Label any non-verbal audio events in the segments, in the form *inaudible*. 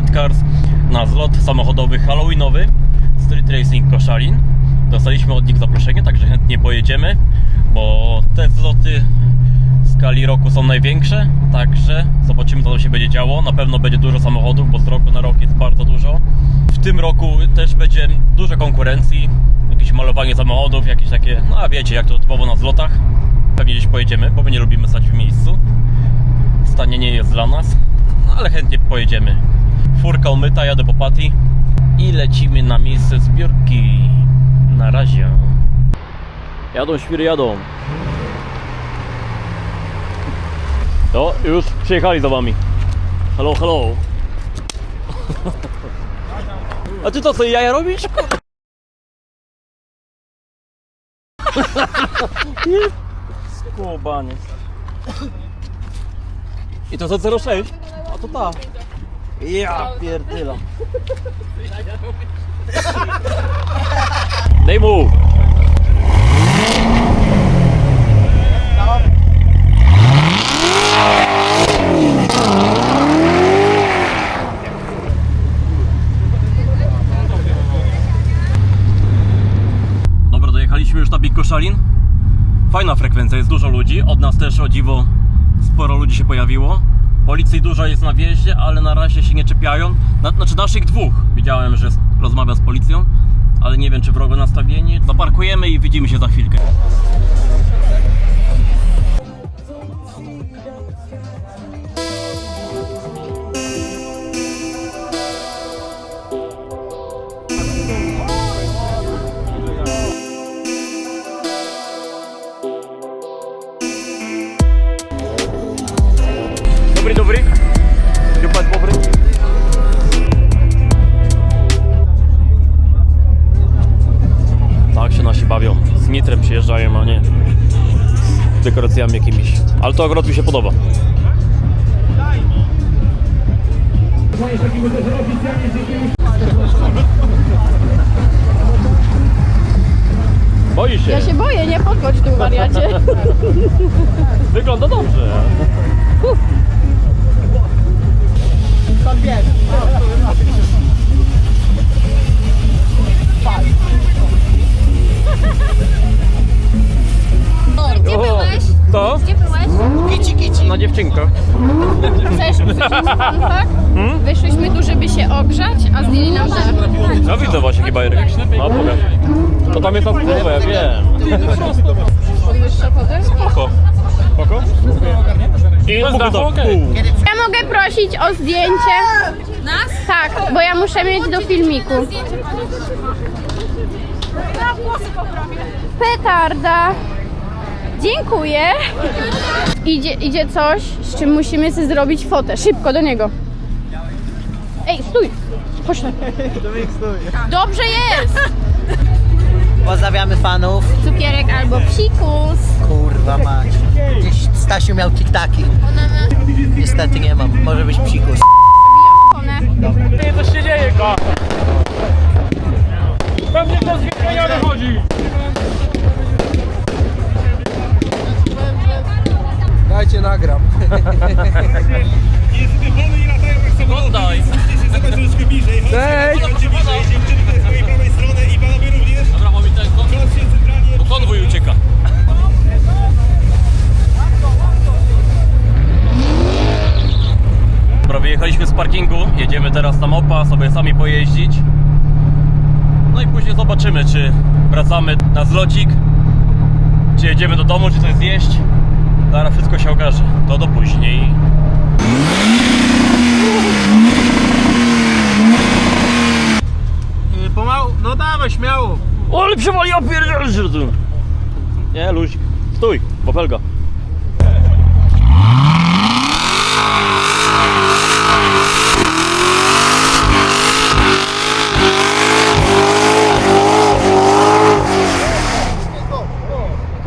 Red Cars na zlot samochodowy halloweenowy Street Racing Koszalin. Dostaliśmy od nich zaproszenie, także chętnie pojedziemy, bo te zloty w skali roku są największe, także zobaczymy co się będzie działo. Na pewno będzie dużo samochodów, bo z roku na rok jest bardzo dużo. W tym roku też będzie dużo konkurencji, jakieś malowanie samochodów, jakieś takie, no a wiecie jak to typowo na zlotach. Pewnie gdzieś pojedziemy, bo my nie lubimy stać w miejscu. Stanie nie jest dla nas, no ale chętnie pojedziemy. Furka umyta, jadę po pati i lecimy na miejsce zbiórki. Na razie. Jadą świry, jadą. To już przyjechali za wami. Hello, hello. *laughs* A ty to co, jaja robisz? *laughs* Skubanie. I to za 06? A to ta. Ja pierdylam. Daj mu! Dobra, dojechaliśmy już na Big Koszalin. Fajna frekwencja, jest dużo ludzi. Od nas też o dziwo ludzi się pojawiło. Policji dużo jest na wjeździe, ale na razie się nie czepiają. Na, znaczy naszych dwóch. Widziałem, że rozmawiam z policją, ale nie wiem czy wrogo nastawieni. Zaparkujemy i widzimy się za chwilkę. Dobry, dobry. Dzień dobry. Tak się nasi bawią. Z nitrem przyjeżdżają, a nie z dekoracjami jakimiś. Ale to akurat mi się podoba. Boi się. Ja się boję, nie podchodź tu wariacie. *laughs* Wygląda dobrze. Gdzie byłeś? To? Gdzie byłeś? Kici, kici. Na dziewczynkach. Chcesz tu, żeby się ogrzać, a zdjęli nam dach. No widzę właśnie chyba Eryk. No pokaż. To tam jest na ja wiem. Podwyższa potem? Spoko. Spoko? I do pół. Ja mogę prosić o zdjęcie? Nas? Tak, bo ja muszę mieć do filmiku. Petarda. Dziękuję. Idzie, idzie coś, z czym musimy sobie zrobić fotę. Szybko do niego. Ej, stój. *laughs* Chodź. Dobrze jest. Pozdrawiamy fanów. Cukierek albo psikus. Kurwa mać. Gdzieś Stasiu miał tiktaki. Niestety nie mam. Może być psikus. One. Nie, coś się dzieje, ko. Pewnie to z wychodzi. Dajcie nagram. Jest wolny i latają jak samoloty. Oddaj. Zobacz troszeczkę bliżej. Cześć. chodźcie bliżej. Dziewczyny z mojej prawej strony i panowie konwój ucieka. Dobra, wyjechaliśmy z parkingu, jedziemy teraz na mopa, sobie sami pojeździć. No i później zobaczymy, czy wracamy na zlocik, czy jedziemy do domu, czy coś zjeść. Zaraz wszystko się okaże. To do później. Pomału, no dawaj, śmiało. O, ale przewali, ja pierdzielę się tu. Nie, luzik. Stój, pofelga.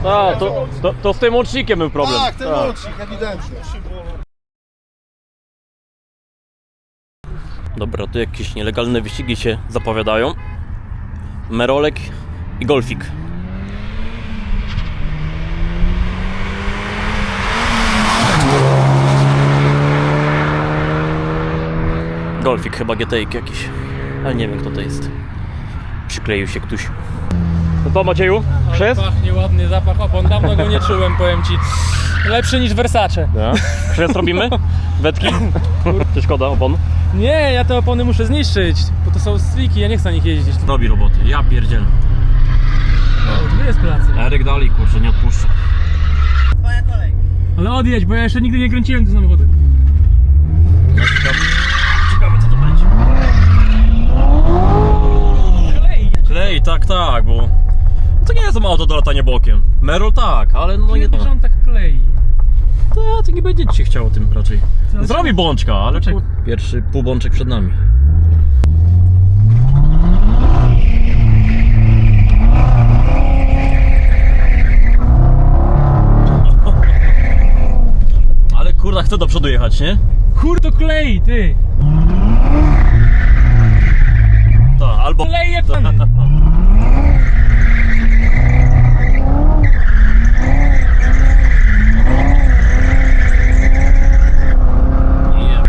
A, to, to, to z tym łącznikiem był problem. Tak, ten łącznik, ewidentnie. Dobra, tu jakieś nielegalne wyścigi się zapowiadają. Merolek i Golfik. Golfik chyba GTX jakiś. Ale nie wiem kto to jest. Przykleił się ktoś. No to Macieju? Chrzest? Pachnie ładny zapach opon, dawno go nie czułem, powiem ci. Lepszy niż Versace. Chrzest robimy? *laughs* Wetki? Czy szkoda opon? Nie, ja te opony muszę zniszczyć, bo to są striki, ja nie chcę na nich jeździć. Robi roboty, ja pierdzielę. O, tu jest pracy. Eryk dalej kurczę, nie odpuszcza. Twoja kolej. Ale odjedź, bo ja jeszcze nigdy nie kręciłem tym samochodem. Ciekawe, ciekawe co to będzie. Klej! Klej, tak, tak, bo to nie jest auto do latania bokiem. Merol tak, ale no nie Kiedy tak klei? To, to nie będzie ci się chciało tym raczej. Co? Zrobi bączka, ale Bączek. kur- pierwszy półbączek przed nami. Ale kurwa, chcę do przodu jechać, nie? Kur to klei, ty! Tak, albo... Klej jak pan! Nie.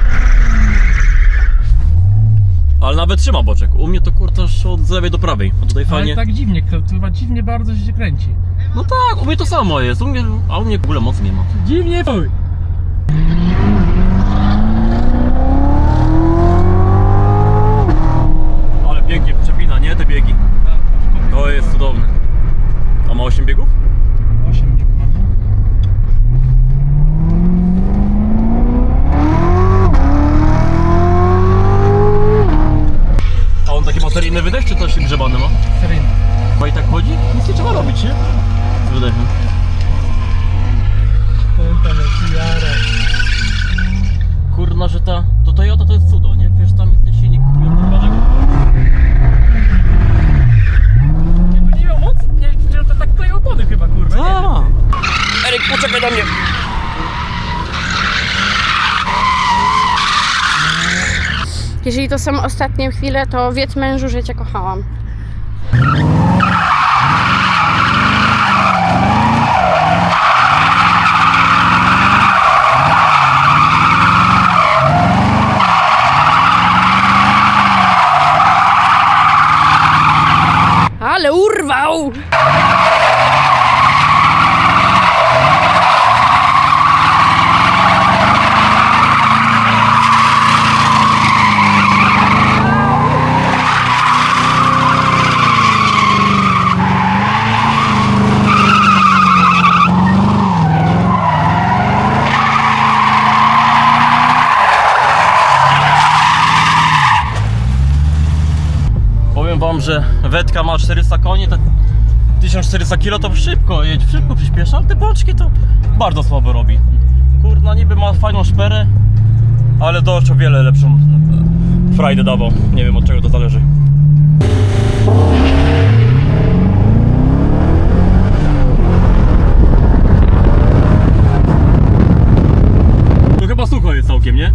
Ale nawet trzyma boczek. U mnie to kurta od lewej do prawej. A tutaj Ale fajnie. tak dziwnie, to chyba dziwnie bardzo się kręci. No tak, u mnie to samo jest. U mnie, a u mnie w ogóle mocy nie ma. Dziwnie, fuj! Ale pięknie przepina, nie? Te biegi. To jest cudowne. A ma 8 biegów? 8 nie mam. A on taki ma seryjny wydech, czy coś grzebany ma? Seryjny. Chyba i tak chodzi? Nic nie trzeba robić, nie? Z wydechem. Kurna, że ta... To Toyota to jest cudo, nie? Wiesz, tam jest ten silnik, Jakby nie miał mocy, nie, że to tak klei opony chyba, kurwa. nie! Eryk, poczekaj na mnie! Jeżeli to są ostatnie chwile, to wiedz mężu, że cię kochałam. Ale że wetka ma 400 koni, to 1400 kg to szybko jedź, szybko przyspiesza, ale te bączki to bardzo słabo robi. Kurna, niby ma fajną szperę, ale dość o wiele lepszą frajdę dawał. Nie wiem od czego to zależy. Tu chyba sucho jest całkiem, nie?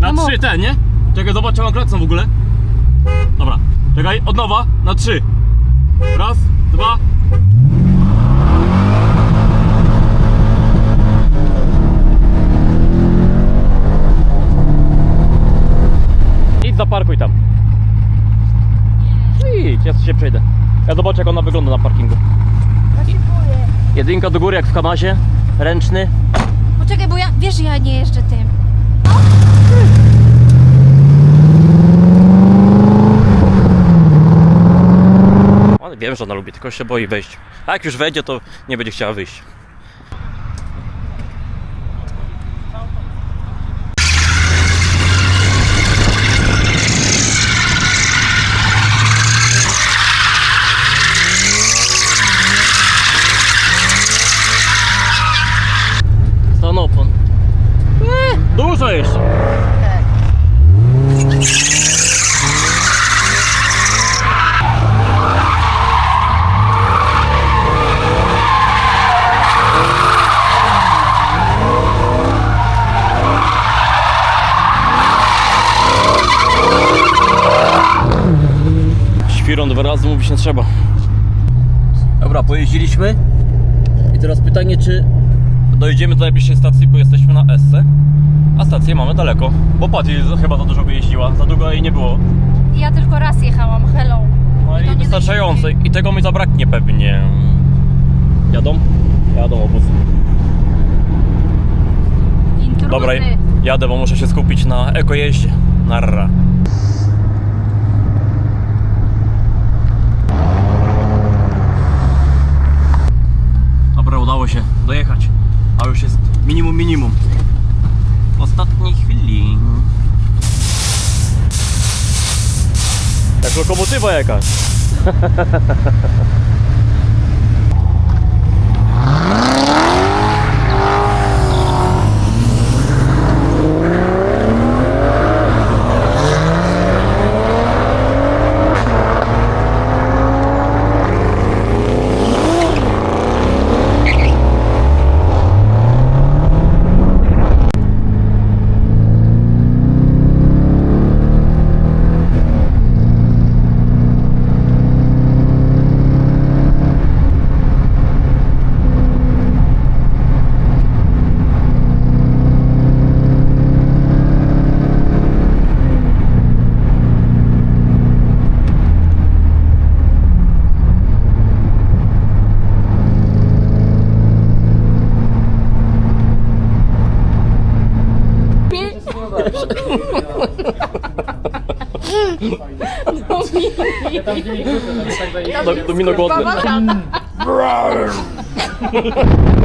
Na No trzy ten, nie? Czekaj, zobacz, czy mam klacą w ogóle. Dobra, czekaj, od nowa, na trzy. Raz, dwa. Idź zaparkuj tam. No Idź, ja się przejdę. Ja zobaczę jak ona wygląda na parkingu. Jedynka do góry jak w Kamazie, ręczny. Poczekaj, bo ja, wiesz, ja nie jeżdżę tym. Ale wiem, że ona lubi, tylko się boi wejść. A jak już wejdzie, to nie będzie chciała wyjść. Stan opon. Eee, dużo jeszcze. Świrą dwa razy mówić nie trzeba. Dobra, pojeździliśmy. I teraz pytanie, czy dojedziemy do najbliższej stacji, bo jesteśmy na Esse. A stację mamy daleko, bo Patty chyba za dużo wyjeździła, za długo jej nie było. Ja tylko raz jechałam, hello. No I to i wystarczająco. I tego mi zabraknie pewnie. Jadą? Jadą obóz. Dobra, jadę, bo muszę się skupić na ekojeździe. Narra. Dobra, się dojechać. A już jest minimum minimum. W ostatniej chwili. Jak lokomotywa jakaś. *laughs* Do, domino głodny. *laughs*